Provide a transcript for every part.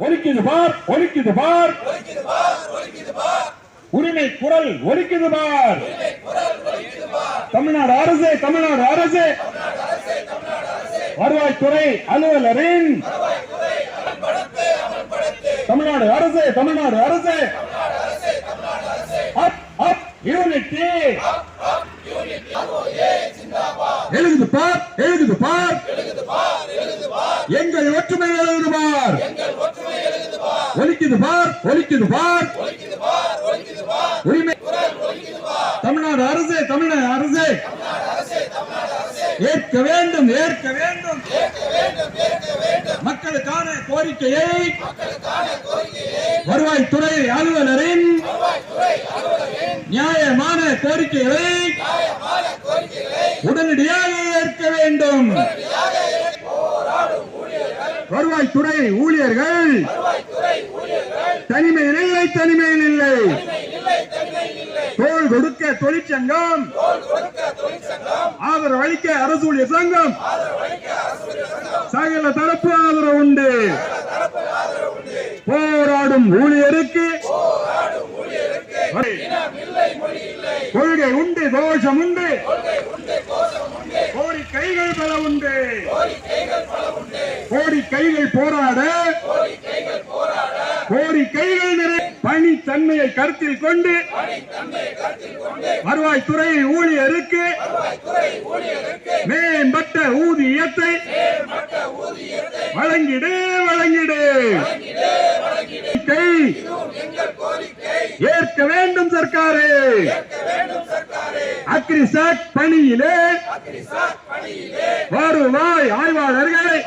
ஒலிக்குது பார் ஒலிக்குது பார். உரிமை குரல் ஒலிக்குது பார். தமிழ்நாடு அரசு தமிழ்நாடு அரசு. வருவாய்த்துறை அலுவலரின். தமிழ்நாடு அரசு தமிழ்நாடு அரசு. Up up unity. எழுதுது பார் எழுதுது பார். எங்கள் ஒற்றுமை எழுதுது ஒலிக்குது பார் ஒலிக்குது பார். உரிமை. தமிழ்நாடு அரசு தமிழ்நாடு அரசு ஏற்க வேண்டும் ஏற்க வேண்டும். மக்களுக்கான கோரிக்கையை வருவாய்த்துறை அலுவலரின் நியாயமான கோரிக்கைகளை உடனடியாக ஏற்க வேண்டும். வருவாய்த்துறை ஊழியர்கள். தனிமையில் இல்லை தனிமையில் இல்லை. தோல் கொடுக்க தொழிற்சங்கம். ஆதரவு அளிக்க அரசு ஊழியர் சங்கம். சகல தரப்பு ஆதரவு உண்டு. போராடும் ஊழியருக்கு. கொள்கை உண்டு தோஷம் உண்டு. கைகள் பல உண்டு. கோரிக்கைகள் போராட. கோரிக்கைகள் நிறை பணித்தன்மையை கருத்தில் கொண்டு வருவாய்த்துறை ஊழியருக்கு மேம்பட்ட ஊதியத்தை வழங்கிடு வழங்கிடு. ஏற்க வேண்டும் சர்க்காரு. அக்ரிசாட் பணியிலே வருவாய் ஆய்வாளர்களை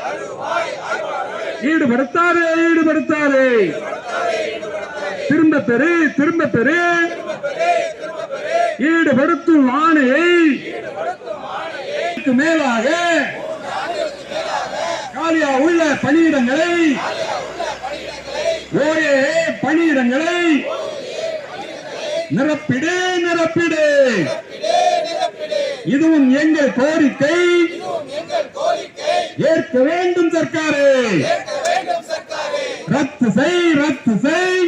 ஈடுபடுத்தாதே ஈடுபடுத்தாதே. திரும்ப பெரு திரும்ப பெரு ஈடுபடுத்தும் ஆணையை மேலாக காலியா உள்ள பணியிடங்களை ஒரே பணியிடங்களை நிரப்பிடு நிரப்பிடு. இதுவும் எங்கள் கோரிக்கை. ஏற்க வேண்டும் சர்க்காரு. ரத்து செய் ரத்து செய்.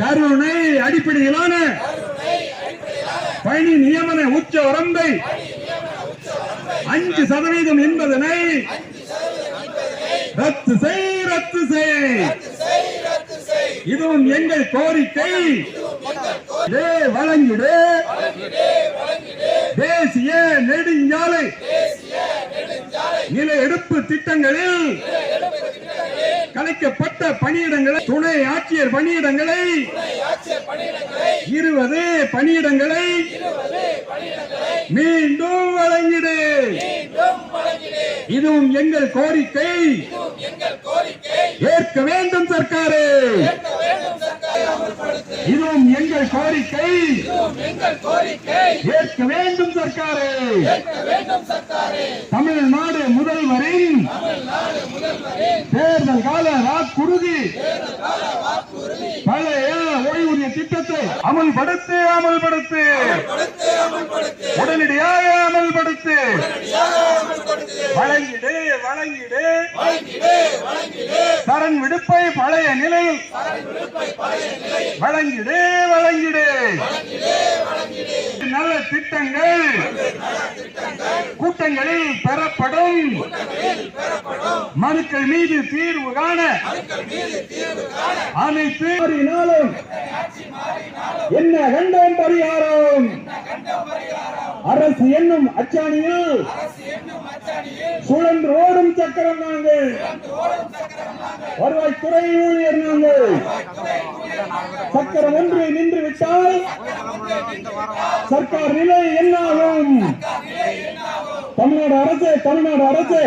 கருணை அடிப்படையிலான பணி நியமன உச்ச வரம்பை அஞ்சு சதவீதம் என்பதனை ரத்து செய் ரத்து செய். இதுவும் எங்கள் கோரிக்கை. வழங்கிடு. தேசிய நெடுஞ்சாலை. நில எடுப்பு திட்டங்களில் கலைக்கப்பட்ட பணியிடங்களை துணை ஆட்சியர் பணியிடங்களை இருபது பணியிடங்களை மீண்டும் வழங்கிடு. இதுவும் எங்கள் கோரிக்கை. ஏற்க வேண்டும் சர்க்காரு. இதுவும் எங்கள் கோரிக்கை. ஏற்க வேண்டும் சர்க்காரு. தமிழ்நாடு முதல்வரின் தேர்தல் கால வாக்குறுதி. பழைய ஓய்வூதிய திட்டத்தை அமல்படுத்து அமல்படுத்து. உடனடியாக கொடுத்து வழங்கிடு வழங்கிடு. சரண் விடுப்பை பழைய நிலையில். வழங்கிடு வழங்கிடு. நல்ல திட்டங்கள். கூட்டங்களில் பெறப்படும். மனுக்கள் மீது தீர்வு காண. அனைத்து என்ன கண்டோம் பரிகாரம்? அரசு என்னும் அச்சாணியில் சுழன்று ஓடும் சக்கரம் நாங்கள். வருவாய்த்துறை ஊழியர் நாங்கள். சக்கரம் ஒன்று நின்று விட்டால் சர்க்கார் நிலை என்னாகும்? தமிழ்நாடு அரசு தமிழ்நாடு அரசு.